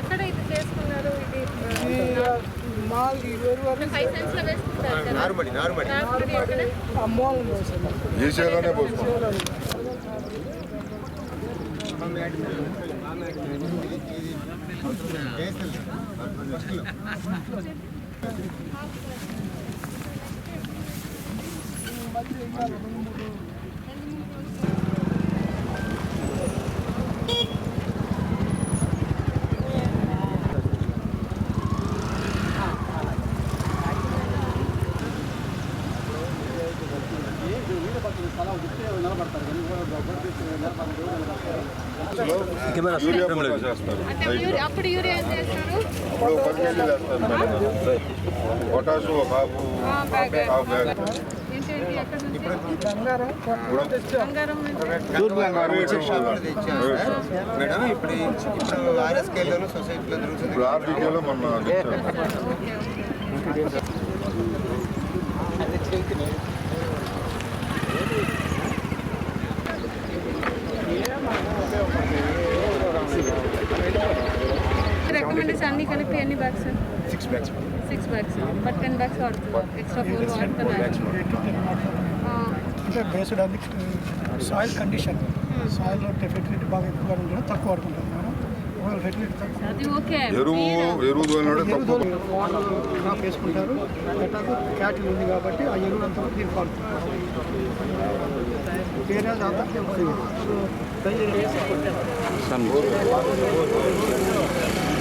ఎక్కడ ఇది చేసుకున్నారు ఇది? ఫైవ్ సెన్స్లో వేసుకుంటారు కదా? అప్పుడు యూరియా ఏం చేస్తారు? అప్పుడు పది కేజీలు వేస్తారు మేడం. పొటాష్ ఒక హాఫ్ బ్యాగ్. ఇప్పుడు మేడం ఇప్పుడు ఇప్పుడు ఆర్ఎస్కేలోను సొసైటీలో జరుగుతుంది ఇప్పుడు ఆర్బీకేలో మొన్న రికమెండేషన్ అన్ని కలిపి ఎన్ని bags six bags six bags but ten bags వాడుతున్నారు ఎక్స్ట్రా ఫోర్ వాడుతున్నారు based on the soil condition soil fertility బాగా ఎక్కువగా ఉండడం తక్కువ వాడుకుంటాం వాటర్ క్రాప్ వేసుకుంటారు. ఎట్లాగో క్యాటిల్ ఉంది కాబట్టి ఆ ఎరువు అంతా వేరే అంతా so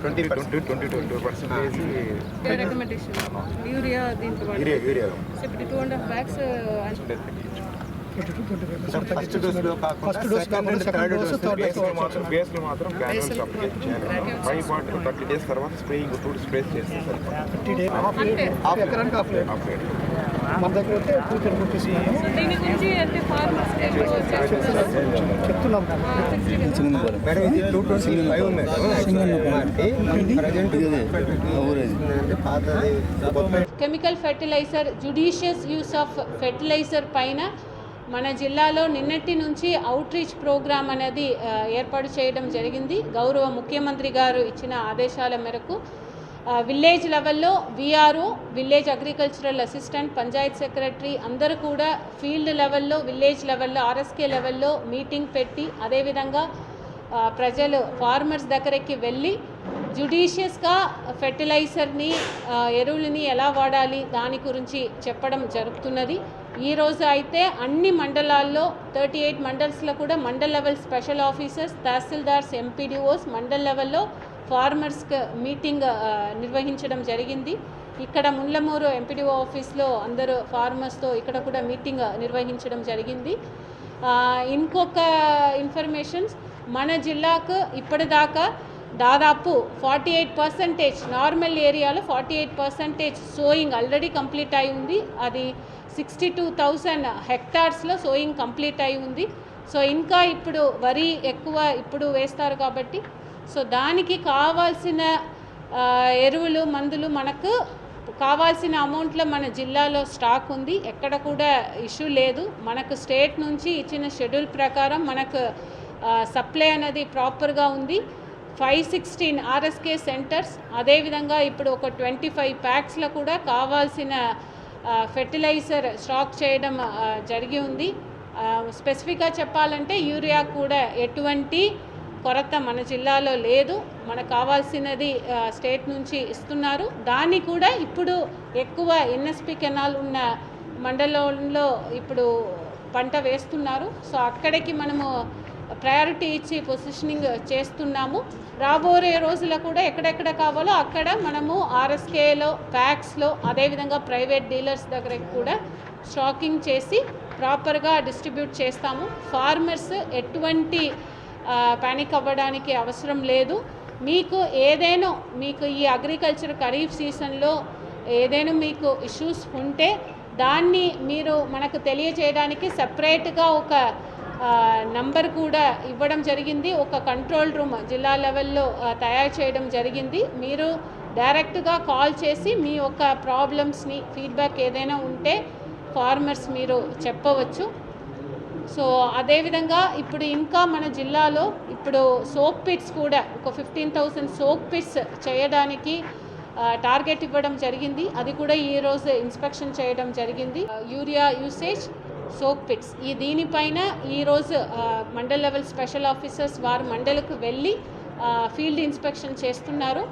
twenty twenty twenty twenty percentage urea దీంట్లో urea urea two and half bags five first first dose కాకుండా సెకండ్ డోస్ థర్డ్ డోస్ మాత్రం బేస్ మాత్రం గ్రాన్యూల్స్ చేయాలి ఫైవ్ పాయింట్ థర్టీ డేస్ తర్వాత స్ప్రేయింగ్ టూ స్ప్రేస్ చేస్తే సరిపోతుంది డేస్ హాఫ్ ఎకరానికి half half మన దగ్గర అయితే chemical fertiliser judicious use of fertiliser పైన మన జిల్లాలో నిన్నటి నుంచి అవుట్ రీచ్ ప్రోగ్రామ్ అనేది ఏర్పాటు చేయడం జరిగింది. గౌరవ ముఖ్యమంత్రి గారు ఇచ్చిన ఆదేశాల మేరకు విలేజ్ లెవెల్లో VRO village agricultural assistant panchayat secretary అందరూ కూడా ఫీల్డ్ లెవెల్లో విలేజ్ లెవెల్లో ఆర్ఎస్కే లెవెల్లో మీటింగ్ పెట్టి అదేవిధంగా ప్రజలు ఫార్మర్స్ దగ్గరికి వెళ్ళి జుడిషియస్గా ఫెర్టిలైజర్ని ఎరువులని ఎలా వాడాలి దాని గురించి చెప్పడం జరుగుతున్నది. ఈ రోజు అయితే అన్ని మండలాల్లో థర్టీ ఎయిట్ మండల్స్లో కూడా మండల్ లెవెల్ స్పెషల్ ఆఫీసర్స్ తహసీల్దార్స్ ఎంపీడీఓస్ మండల్ లెవెల్లో ఫార్మర్స్ మీటింగ్ నిర్వహించడం జరిగింది. ఇక్కడ ముళ్ళమూరు ఎంపీడీఓ ఆఫీస్లో అందరూ ఫార్మర్స్తో ఇక్కడ కూడా మీటింగ్ నిర్వహించడం జరిగింది. ఇంకొక ఇన్ఫర్మేషన్స్ మన జిల్లాకు ఇప్పటిదాకా దాదాపు ఫార్టీ ఎయిట్ పర్సెంటేజ్ నార్మల్ ఏరియాలో forty eight percentage sowing already complete అయి ఉంది. అది సిక్స్టీ టూ థౌజండ్ హెక్టార్స్లో సోయింగ్ కంప్లీట్ అయి ఉంది. సో ఇంకా ఇప్పుడు వరి ఎక్కువ ఇప్పుడు వేస్తారు కాబట్టి సో దానికి కావాల్సిన ఎరువులు మందులు మనకు కావాల్సిన అమౌంట్లో మన జిల్లాలో స్టాక్ ఉంది. ఎక్కడ కూడా ఇష్యూ లేదు. మనకు స్టేట్ నుంచి ఇచ్చిన షెడ్యూల్ ప్రకారం మనకు సప్లై అనేది ప్రాపర్గా ఉంది. Five sixteen RSK centres. అదేవిధంగా ఇప్పుడు ఒక ట్వంటీ ఫైవ్ ప్యాక్స్లో కూడా కావాల్సిన ఫెర్టిలైజర్ స్టాక్ చేయడం జరిగి ఉంది. స్పెసిఫిక్గా చెప్పాలంటే యూరియా కూడా ఎటువంటి కొరత మన జిల్లాలో లేదు. మనకు కావాల్సినది స్టేట్ నుంచి ఇస్తున్నారు. దాన్ని కూడా ఇప్పుడు ఎక్కువ ఎన్ఎస్పి కెనాల్ ఉన్న మండలంలో ఇప్పుడు పంట వేస్తున్నారు. సో అక్కడికి మనము ప్రయారిటీ ఇచ్చి పొజిషనింగ్ చేస్తున్నాము. రాబోయే రోజుల్లో కూడా ఎక్కడెక్కడ కావాలో అక్కడ మనము ఆర్ఎస్కేలో ప్యాక్స్లో అదేవిధంగా ప్రైవేట్ డీలర్స్ దగ్గరకు కూడా స్టాకింగ్ చేసి ప్రాపర్గా డిస్ట్రిబ్యూట్ చేస్తాము. ఫార్మర్స్ ఎటువంటి ప్యానిక్ అవ్వడానికి అవసరం లేదు. మీకు ఏదైనా మీకు ఈ అగ్రికల్చర్ ఖరీఫ్ సీజన్లో ఏదైనా మీకు ఇష్యూస్ ఉంటే దాన్ని మీరు మనకు తెలియజేయడానికి సపరేట్గా ఒక నంబర్ కూడా ఇవ్వడం జరిగింది. ఒక కంట్రోల్ రూమ్ జిల్లా లెవెల్లో తయారు చేయడం జరిగింది. మీరు డైరెక్ట్గా కాల్ చేసి మీ యొక్క ప్రాబ్లమ్స్ని ఫీడ్బ్యాక్ ఏదైనా ఉంటే ఫార్మర్స్ మీరు చెప్పవచ్చు. సో అదేవిధంగా ఇప్పుడు ఇంకా మన జిల్లాలో ఇప్పుడు సోప్ పిట్స్ కూడా ఒక ఫిఫ్టీన్ థౌసండ్ సోప్ పిట్స్ చేయడానికి టార్గెట్ ఇవ్వడం జరిగింది. అది కూడా ఈరోజు ఇన్స్పెక్షన్ చేయడం జరిగింది. Urea usage soak pits. ఈ దీనిపైన ఈరోజు మండల్ లెవెల్ స్పెషల్ ఆఫీసర్స్ వారు మండలకు వెళ్ళి ఫీల్డ్ ఇన్స్పెక్షన్ చేస్తున్నారు.